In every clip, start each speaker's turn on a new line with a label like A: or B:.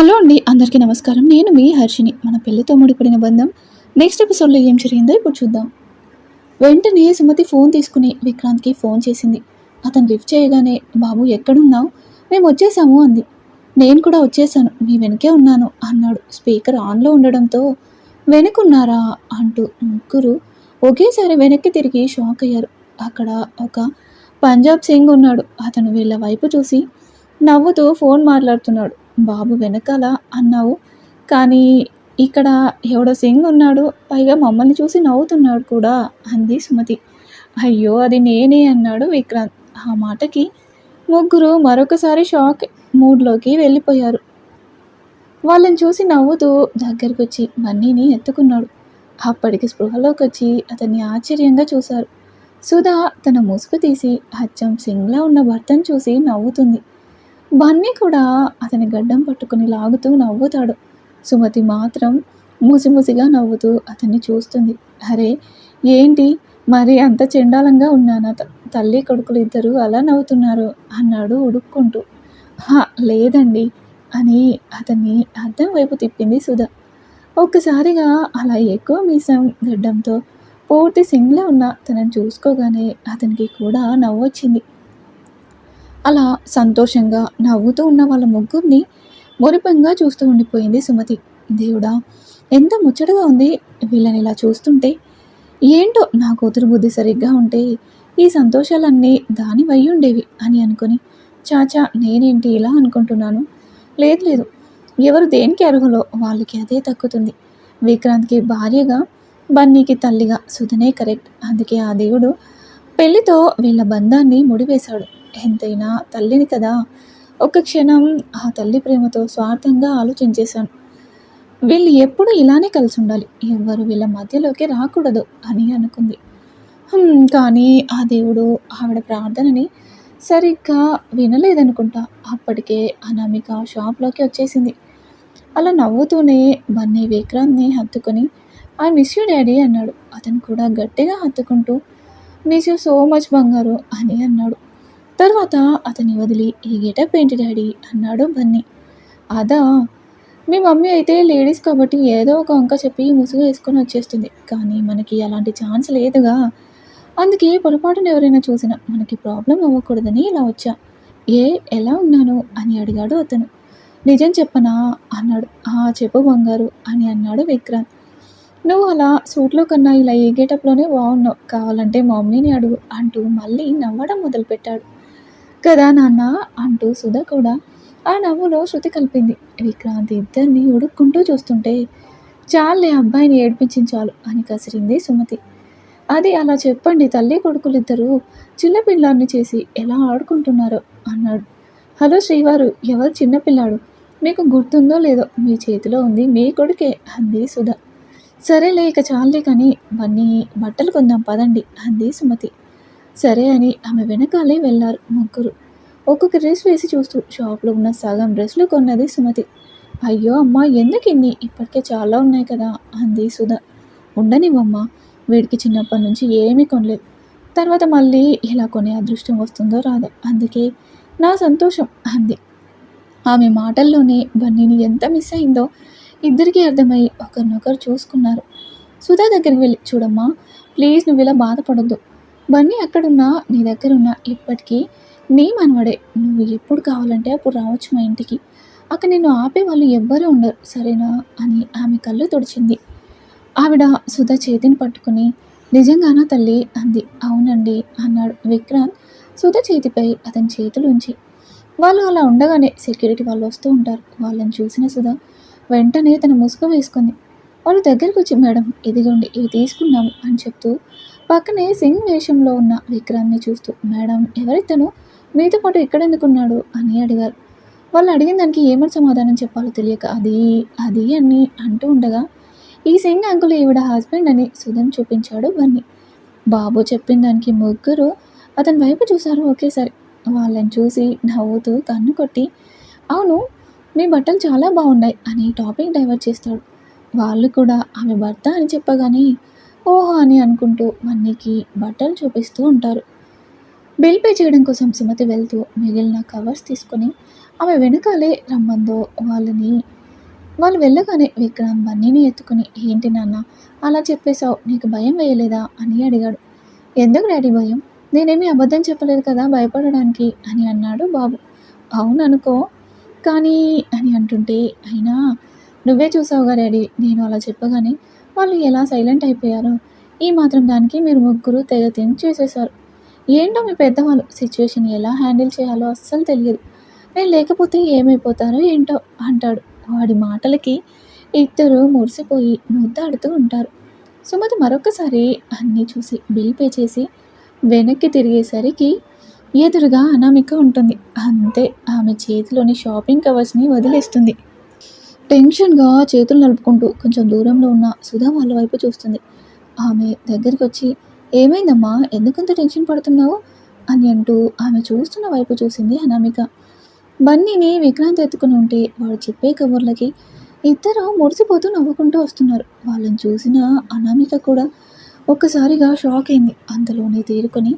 A: Hello అండి అందరికీ నమస్కారం. నేను మీ హర్షిని మన పెళ్ళితో ముడిపడిన బంధం నెక్స్ట్ ఎపిసోడ్లో ఏం జరిగిందో ఇప్పుడు చూద్దాం. వెంటనే సుమతి ఫోన్ తీసుకుని విక్రాంత్కి ఫోన్ చేసింది. అతను లిఫ్ట్ చేయగానే బాబు ఎక్కడున్నావు? మేము వచ్చేసాము అంది. నేను కూడా వచ్చేసాను. మీ వెనకే ఉన్నాను అన్నాడు. స్పీకర్ ఆన్లో ఉండడంతో వెనుకున్నారా? అంటూ ముగ్గురు ఒకేసారి వెనక్కి తిరిగి షాక్ అయ్యారు. అక్కడ ఒక పంజాబ్ సింగ్ ఉన్నాడు. అతను వీళ్ళ వైపు చూసి నవ్వుతూ ఫోన్ మాట్లాడుతున్నాడు. బాబు వెనకాల అన్నావు. కానీ ఇక్కడ ఎవడో సింగ్ ఉన్నాడు. పైగా మమ్మల్ని చూసి నవ్వుతున్నాడు కూడా అంది సుమతి. అయ్యో అది నేనే అన్నాడు విక్రాంత్. ఆ మాటకి ముగ్గురు మరొకసారి షాక్ మూడ్లోకి వెళ్ళిపోయారు. వాళ్ళని చూసి నవ్వుతూ దగ్గరికి వచ్చి బన్నీని ఎత్తుకున్నాడు. అప్పటికి స్పృహలోకి వచ్చి అతన్ని ఆశ్చర్యంగా చూశారు. సుధా తన ముసుగు తీసి అచ్చం సింగ్లా ఉన్న భర్తను చూసి నవ్వుతుంది. బన్నీ కూడా అతని గడ్డం పట్టుకుని లాగుతూ నవ్వుతాడు. సుమతి మాత్రం ముసిముసిగా నవ్వుతూ అతన్ని చూస్తుంది. అరే ఏంటి? మరి అంత చెండాలంగా ఉన్నానా త- తల్లి కొడుకులు ఇద్దరు అలా నవ్వుతున్నారు అన్నాడు ఉడుక్కుంటూ. "హా, లేదండి అని అతన్ని అద్దం వైపు తిప్పింది సుధా. ఒక్కసారిగా అలా ఎక్కువ మీసం గడ్డంతో పూర్తి సింగ్లో ఉన్న తనని చూసుకోగానే అతనికి కూడా నవ్వొచ్చింది. అలా సంతోషంగా నవ్వుతూ ఉన్న వాళ్ళ ముగ్గురిని మురిపంగా చూస్తూ ఉండిపోయింది సుమతి. దేవుడా ఎంత ముచ్చటగా ఉంది వీళ్ళని ఇలా చూస్తుంటే. ఏంటో నా కూతురు బుద్ధి సరిగ్గా ఉంటే ఈ సంతోషాలన్నీ దాని వయ్యి ఉండేవి అని అనుకొని చాచా నేనేంటి ఇలా అనుకుంటున్నాను? లేదు లేదు. ఎవరు దేనికి అర్హులో వాళ్ళకి అదే తక్కుతుంది. విక్రాంత్కి భార్యగా బన్నీకి తల్లిగా సుధనే కరెక్ట్. అందుకే ఆ దేవుడు పెళ్ళితో వీళ్ళ బంధాన్ని ముడివేశాడు. ఎంతైనా తల్లిని కదా. ఒక క్షణం ఆ తల్లి ప్రేమతో స్వార్థంగా ఆలోచించేశాను. వీళ్ళు ఎప్పుడు ఇలానే కలిసి ఉండాలి ఎవ్వరు వీళ్ళ మధ్యలోకి రాకూడదు అని అనుకుంది. కానీ ఆ దేవుడు ఆవిడ ప్రార్థనని సరిగ్గా వినలేదనుకుంటా. అప్పటికే అనామిక షాప్లోకి వచ్చేసింది. అలా నవ్వుతూనే బన్నీ విక్రాంత్ని హత్తుకొని ఐ మిస్ యూ డాడీ అన్నాడు. అతను కూడా గట్టిగా హత్తుకుంటూ మిస్ యూ సో మచ్ బంగారు అని అన్నాడు. తర్వాత అతన్ని వదిలి ఈ గెటప్ ఏంటి డాడీ? అన్నాడు బన్నీ. అదా మీ మమ్మీ అయితే లేడీస్ కాబట్టి ఏదో ఒక వంక చెప్పి ముసుగు వేసుకొని వచ్చేస్తుంది. కానీ మనకి అలాంటి ఛాన్స్ లేదుగా. అందుకే పొరపాటున ఎవరైనా చూసినా మనకి ప్రాబ్లం అవ్వకూడదని ఇలా వచ్చా. ఏ ఎలా ఉన్నాను? అని అడిగాడు అతను. నిజం చెప్పనా? అన్నాడు. ఆ చెప్పు బంగారు అని అన్నాడు విక్రాంత్. నువ్వు అలా సూట్లో కన్నా ఇలా ఏ గేటప్లోనే బాగున్నావు. కావాలంటే మా మమ్మీని అడుగు అంటూ మళ్ళీ నవ్వడం మొదలుపెట్టాడు. కదా నాన్న? అంటూ సుధ కూడా ఆ నవ్వులో శృతి కలిపింది. విక్రాంతి ఇద్దరిని ఉడుక్కుంటూ చూస్తుంటే చాలే అబ్బాయిని ఏడ్పించాలు అని కసిరింది సుమతి. అది అలా చెప్పండి తల్లి కొడుకులిద్దరూ చిన్నపిల్లాన్ని చేసి ఎలా ఆడుకుంటున్నారో అన్నాడు. హలో శ్రీవారు ఎవరు చిన్నపిల్లాడు? మీకు గుర్తుందో లేదో మీ చేతిలో ఉంది మీ కొడుకే అంది సుధ. సరేలే ఇక చాలే కానీ బన్నీ బట్టలు కొందాం పదండి అంది సుమతి. సరే అని ఆమె వెనకాలే వెళ్ళారు ముగ్గురు. ఒక్కొక్క డ్రెస్ వేసి చూస్తూ షాప్లో ఉన్న సగం డ్రెస్లు కొన్నది సుమతి. అయ్యో అమ్మా ఎందుకు ఇన్ని? ఇప్పటికే చాలా ఉన్నాయి కదా అంది సుధ. ఉండనివ్వమ్మా వీడికి చిన్నప్పటి నుంచి ఏమీ కొనలేదు. తర్వాత మళ్ళీ ఇలా కొనే అదృష్టం వస్తుందో రాదో అందుకే నా సంతోషం అంది. ఆమె మాటల్లోనే బన్నీని ఎంత మిస్ అయిందో ఇద్దరికీ అర్థమై ఒకరినొకరు చూసుకున్నారు. సుధా దగ్గరికి వెళ్ళి చూడమ్మా ప్లీజ్ నువ్వు ఇలా బాధపడొద్దు. బన్నీ అక్కడున్నా నీ దగ్గర ఉన్నా ఇప్పటికీ నీ మనవడే. నువ్వు ఎప్పుడు కావాలంటే అప్పుడు రావచ్చు మా ఇంటికి. అక్కడ నిన్ను ఆపే వాళ్ళు ఎవ్వరూ ఉండరు సరేనా? అని ఆమె కళ్ళు తుడిచింది. ఆవిడ సుధ చేతిని పట్టుకుని నిజంగానా తల్లి? అంది. అవునండి అన్నాడు విక్రాంత్. సుధ చేతిపై అతని చేతులు ఉంచి వాళ్ళు అలా ఉండగానే సెక్యూరిటీ వాళ్ళు వస్తూ ఉంటారు. వాళ్ళని చూసిన సుధ వెంటనే తన ముసుగు వేసుకుంది. వాళ్ళు దగ్గరికి వచ్చి మేడం ఇదిగోండి ఇవి తీసుకున్నాము అని చెప్తూ పక్కనే సింగ్ వేషంలో ఉన్న విక్రాన్ని చూస్తూ మేడం ఎవరితను? మీతో పాటు ఎక్కడెందుకున్నాడు? అని అడిగారు. వాళ్ళు అడిగిన దానికి ఏమని సమాధానం చెప్పాలో తెలియక అది అది అని అంటూ ఉండగా ఈ సింగ్ అంకుల్ ఈవిడ హస్బెండ్ అని సుధన్ చూపించాడు బన్నీ. బాబు చెప్పిన దానికి ముగ్గురు అతని వైపు చూశారు ఒకేసారి. వాళ్ళని చూసి నవ్వుతూ కన్ను కొట్టి అవును మీ బట్టలు చాలా బాగున్నాయి అని టాపిక్ డైవర్ట్ చేస్తాడు. వాళ్ళు కూడా ఆమె భర్త అని చెప్పగానే ఓహో అని అనుకుంటూ మన్నీకి బట్టలు చూపిస్తూ ఉంటారు. బిల్ పే చేయడం కోసం సుమతి వెళ్తూ మిగిలిన కవర్స్ తీసుకొని ఆమె వెనకాలే రమ్మందో వాళ్ళని. వాళ్ళు వెళ్ళగానే విక్రమ్ బన్నీని ఎత్తుకుని ఏంటి నాన్న అలా చెప్పేశావు నీకు భయం వేయలేదా? అని అడిగాడు. ఎందుకు డాడీ భయం? నేనేమి అబద్ధం చెప్పలేదు కదా భయపడడానికి అని అన్నాడు బాబు. అవును అనుకో కానీ అని అంటుంటే అయినా నువ్వే చూసావుగా డాడీ నేను అలా చెప్పగానే వాళ్ళు ఎలా సైలెంట్ అయిపోయారో. ఈ మాత్రం దానికి మీరు ముగ్గురు తెగ తిని చేసేశారు. ఏంటో మీ పెద్దవాళ్ళు? సిచ్యువేషన్ ఎలా హ్యాండిల్ చేయాలో అస్సలు తెలియదు. నేను లేకపోతే ఏమైపోతారో ఏంటో అంటాడు. వాడి మాటలకి ఇద్దరు మురిసిపోయి ముద్దాడుతూ ఉంటారు. సుమతి మరొకసారి అన్నీ చూసి బిల్ పే చేసి వెనక్కి తిరిగేసరికి ఎదురుగా అనామిక ఉంటుంది. అంతే ఆమె చేతిలోని షాపింగ్ కవర్స్ని వదిలేస్తుంది. టెన్షన్గా చేతులు నలుపుకుంటూ కొంచెం దూరంలో ఉన్న సుధా వాళ్ళ వైపు చూస్తుంది. ఆమె దగ్గరికి వచ్చి ఏమైందమ్మా? ఎందుకంత టెన్షన్ పడుతున్నావు? అని అంటూ ఆమె చూస్తున్న వైపు చూసింది అనామిక. బన్నీని విక్రాంత్ ఎత్తుకుని ఉంటే వాడు చెప్పే కబుర్లకి ఇద్దరు మురిసిపోతూ నవ్వుకుంటూ వస్తున్నారు. వాళ్ళని చూసిన అనామిక కూడా ఒక్కసారిగా షాక్ అయింది. అంతలోనే తేరుకొని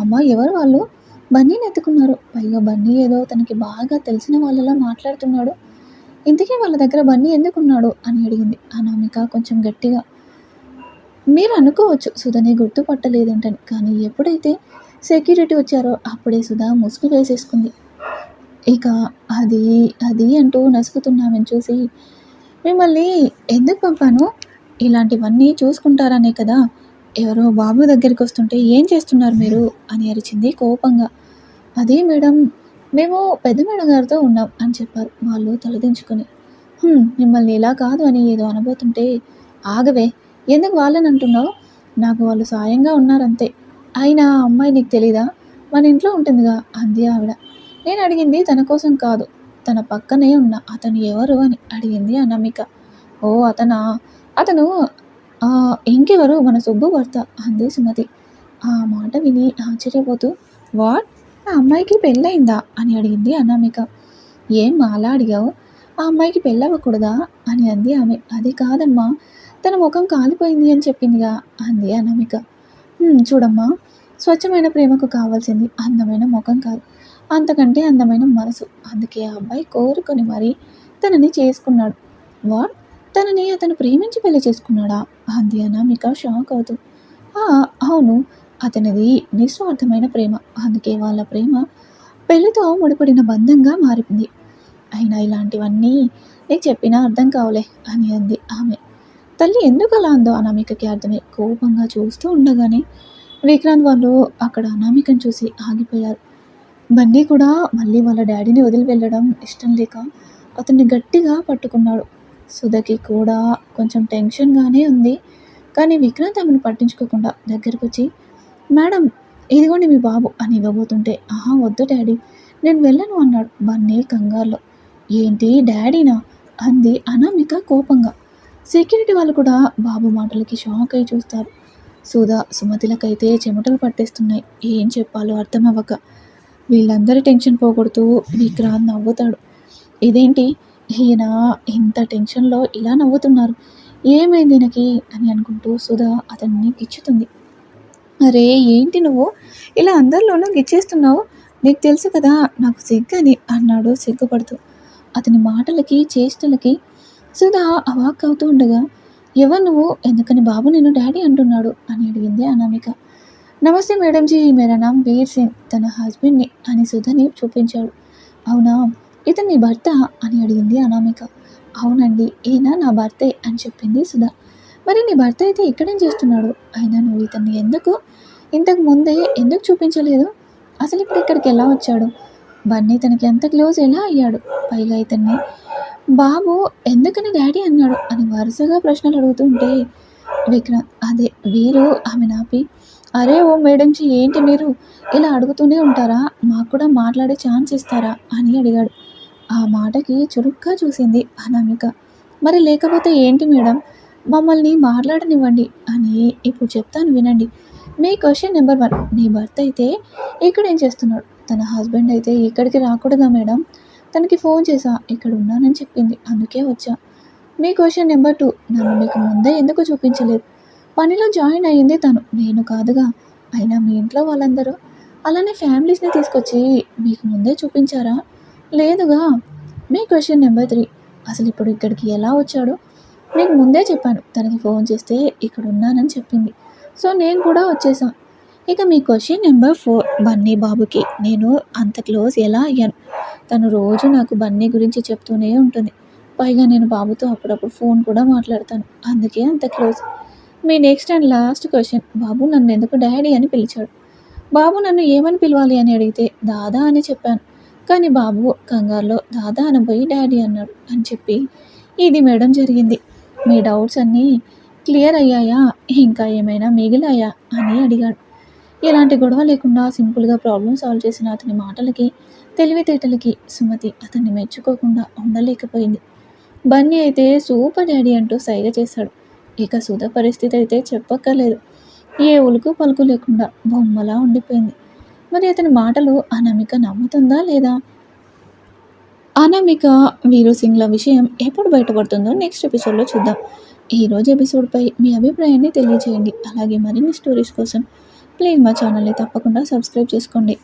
A: అమ్మ ఎవరు వాళ్ళు? బన్నీని ఎత్తుకున్నారు. పైగా బన్నీ ఏదో తనకి బాగా తెలిసిన వాళ్ళలా మాట్లాడుతున్నాడు. ఇంతకీ వాళ్ళ దగ్గర బన్నీ ఎందుకున్నాడు? అని అడిగింది. అనామిక కొంచెం గట్టిగా మీరు అనుకోవచ్చు సుధని గుర్తుపట్టలేదంటని. కానీ ఎప్పుడైతే సెక్యూరిటీ వచ్చారో అప్పుడే సుధా ముసుగు వేసేసుకుంది. ఇక అది అది అంటూ నసుకుతున్నామని చూసి మిమ్మల్ని ఎందుకు పంపాను? ఇలాంటివన్నీ చూసుకుంటారనే కదా. ఎవరో బాబు దగ్గరికి వస్తుంటే ఏం చేస్తున్నారు మీరు? అని అరిచింది కోపంగా. అదే మేడం మేము పెద్ద మేడం గారితో ఉన్నాం అని చెప్పారు వాళ్ళు తలదించుకొని. మిమ్మల్ని ఇలా కాదు అని ఏదో అనబోతుంటే ఆగవే ఎందుకు వాళ్ళని అంటున్నావు? నాకు వాళ్ళు సాయంగా ఉన్నారంతే. అయినా ఆ అమ్మాయి నీకు తెలీదా? మన ఇంట్లో ఉంటుందిగా అంది ఆవిడ. నేను అడిగింది తన కోసం కాదు తన పక్కనే ఉన్న అతను ఎవరు అని అడిగింది అనామిక. ఓ అతనా? అతను ఇంకెవరు? మన సుబ్బు భర్త అంది సుమతి. ఆ మాట విని ఆశ్చర్యపోతూ వాట్? ఆ అమ్మాయికి పెళ్ళయిందా? అని అడిగింది అనామిక. ఏం అలా అడిగావు? ఆ అమ్మాయికి పెళ్ళవ్వకూడదా? అని అంది ఆమె. అది కాదమ్మా తన ముఖం కాలిపోయింది అని చెప్పిందిగా? అంది అనామిక. చూడమ్మా స్వచ్ఛమైన ప్రేమకు కావాల్సింది అందమైన ముఖం కాదు అంతకంటే అందమైన మనసు. అందుకే ఆ అబ్బాయి కోరుకొని మరీ తనని చేసుకున్నాడు. వాట్? తనని అతను ప్రేమించి పెళ్ళి చేసుకున్నాడా? అంది అనామిక షాక్ అవుతూ. అవును అతనిది నిస్వార్థమైన ప్రేమ. అందుకే వాళ్ళ ప్రేమ పెళ్ళితో ముడిపడిన బంధంగా మారింది అయినా ఇలాంటివన్నీ నీకు చెప్పినా అర్థం కావలే అని అంది ఆమె. తల్లి ఎందుకు అలా అందో అనామికకి అర్థమే. కోపంగా చూస్తూ ఉండగానే విక్రాంత్ వాళ్ళు అక్కడ అనామికను చూసి ఆగిపోయారు. బన్నీ కూడా మళ్ళీ వాళ్ళ డాడీని వదిలి వెళ్ళడం ఇష్టం లేక అతన్ని గట్టిగా పట్టుకున్నాడు. సుధకి కూడా కొంచెం టెన్షన్గానే ఉంది. కానీ విక్రాంత్ ఆమెను పట్టించుకోకుండా దగ్గరకు వచ్చి మేడం ఇదిగోండి మీ బాబు అని ఇవ్వబోతుంటే ఆహా వద్దు డాడీ నేను వెళ్ళను అన్నాడు బన్నీ కంగారులో. ఏంటి డాడీనా? అంది అనామిక కోపంగా. సెక్యూరిటీ వాళ్ళు కూడా బాబు మాటలకి షాక్ అయి చూస్తారు. సుధా సుమతిలకైతే చెమటలు పట్టేస్తున్నాయి. ఏం చెప్పాలో అర్థమవ్వక వీళ్ళందరి టెన్షన్ పోగొడుతూ విక్రాంత్ నవ్వుతాడు. ఇదేంటి? ఈయన ఇంత టెన్షన్లో ఇలా నవ్వుతున్నారు. ఏమైంది ఈయనకి? అని అనుకుంటూ సుధా అతన్ని గిచ్చుతుంది. అరే ఏంటి నువ్వు? ఇలా అందరిలోనూ గిచ్చేస్తున్నావు? నీకు తెలుసు కదా నాకు సిగ్గని అన్నాడు సిగ్గుపడుతూ. అతని మాటలకి చేష్టలకి సుధా అవాక్ అవుతూ ఉండగా ఎవరు నువ్వు? ఎందుకని బాబు నేను డాడీ అంటున్నాడు? అని అడిగింది అనామిక. నమస్తే మేడం జీ మేరా నామ్ వీర్ సింగ్. తన హస్బెండ్ని అని సుధని చూపించాడు. అవునా? ఇతని భర్త? అని అడిగింది అనామిక. అవునండి ఈయన నా భర్తే అని చెప్పింది సుధా. మరి నీ భర్త అయితే ఇక్కడేం చేస్తున్నాడు? అయినా నువ్వు ఇతన్ని ఎందుకు ఇంతకు ముందే ఎందుకు చూపించలేదు? అసలు ఇప్పుడు ఇక్కడికి ఎలా వచ్చాడు? బన్నీ తనకి ఎంత క్లోజ్ ఎలా అయ్యాడు? పైగా ఇతన్ని బాబు ఎందుకని డాడీ అన్నాడు? అని వరుసగా ప్రశ్నలు అడుగుతుంటే విక్రాంత్ అదే వీరు ఆమె నాపి. అరే ఓ మేడంజీ ఏంటి మీరు? ఇలా అడుగుతూనే ఉంటారా? మాకు కూడా మాట్లాడే ఛాన్స్ ఇస్తారా? అని అడిగాడు. ఆ మాటకి చురుగ్గా చూసింది అనామిక. మరి లేకపోతే ఏంటి మేడం? మమ్మల్ని మాట్లాడనివ్వండి అని ఇప్పుడు చెప్తాను వినండి. మీ క్వశ్చన్ నెంబర్ వన్. నీ భర్త అయితే ఇక్కడ ఏం చేస్తున్నాడు? తన హస్బెండ్ అయితే ఇక్కడికి రాకూడదా మేడం? తనకి ఫోన్ చేసా ఇక్కడ ఉన్నానని చెప్పింది. అందుకే వచ్చా. మీ క్వశ్చన్ నెంబర్ టూ. నన్ను మీకు ముందే ఎందుకు చూపించలేదు? పనిలో జాయిన్ అయ్యింది తను. నేను కాదుగా. అయినా మీ ఇంట్లో వాళ్ళందరూ? అలానే ఫ్యామిలీస్ని తీసుకొచ్చి మీకు ముందే చూపించారా? లేదుగా. మీ క్వశ్చన్ నెంబర్ త్రీ. అసలు ఇప్పుడు ఇక్కడికి ఎలా వచ్చాడో? నేను ముందే చెప్పాను తనకి ఫోన్ చేస్తే ఇక్కడ ఉన్నానని చెప్పింది. సో నేను కూడా వచ్చేసాను ఇక మీ క్వశ్చన్ నెంబర్ ఫోర్ బన్నీ బాబుకి. నేను అంత క్లోజ్ ఎలా అయ్యాను? తను రోజు నాకు బన్నీ గురించి చెప్తూనే ఉంటుంది. పైగా నేను బాబుతో అప్పుడప్పుడు ఫోన్ కూడా మాట్లాడతాను. అందుకే అంత క్లోజ్ మీ నెక్స్ట్ అండ్ లాస్ట్ క్వశ్చన్ బాబు నన్ను ఎందుకు డాడీ అని పిలిచాడు? బాబు నన్ను ఏమని పిలవాలి అని అడిగితే దాదా అని చెప్పాను. కానీ బాబు కంగారులో దాదా అనబోయి డాడీ అన్నాడు అని చెప్పి ఇది మేడం జరిగింది. మీ డౌట్స్ అన్నీ క్లియర్ అయ్యాయా? ఇంకా ఏమైనా మిగిలాయా? అని అడిగాడు. ఎలాంటి గొడవ లేకుండా సింపుల్గా ప్రాబ్లం సాల్వ్ చేసిన అతని మాటలకి తెలివితేటలకి సుమతి అతన్ని మెచ్చుకోకుండా ఉండలేకపోయింది. బన్నీ అయితే సూపర్ డాడీ అంటూ సైగ చేశాడు ఇక సుధ పరిస్థితి అయితే చెప్పక్కర్లేదు. ఏ ఉలుకు పలుకు లేకుండా బొమ్మలా ఉండిపోయింది. మరి అతని మాటలు అనామిక నమ్ముతుందా లేదా? అనామిక వీరు సింగ్ల విషయం ఎప్పుడు బయటపడుతుందో నెక్స్ట్ ఎపిసోడ్లో చూద్దాం. ఈరోజు ఎపిసోడ్పై మీ అభిప్రాయాన్ని తెలియజేయండి అలాగే మరిన్ని స్టోరీస్ కోసం ప్లీజ్ మా ఛానల్ని తప్పకుండా సబ్స్క్రైబ్ చేసుకోండి.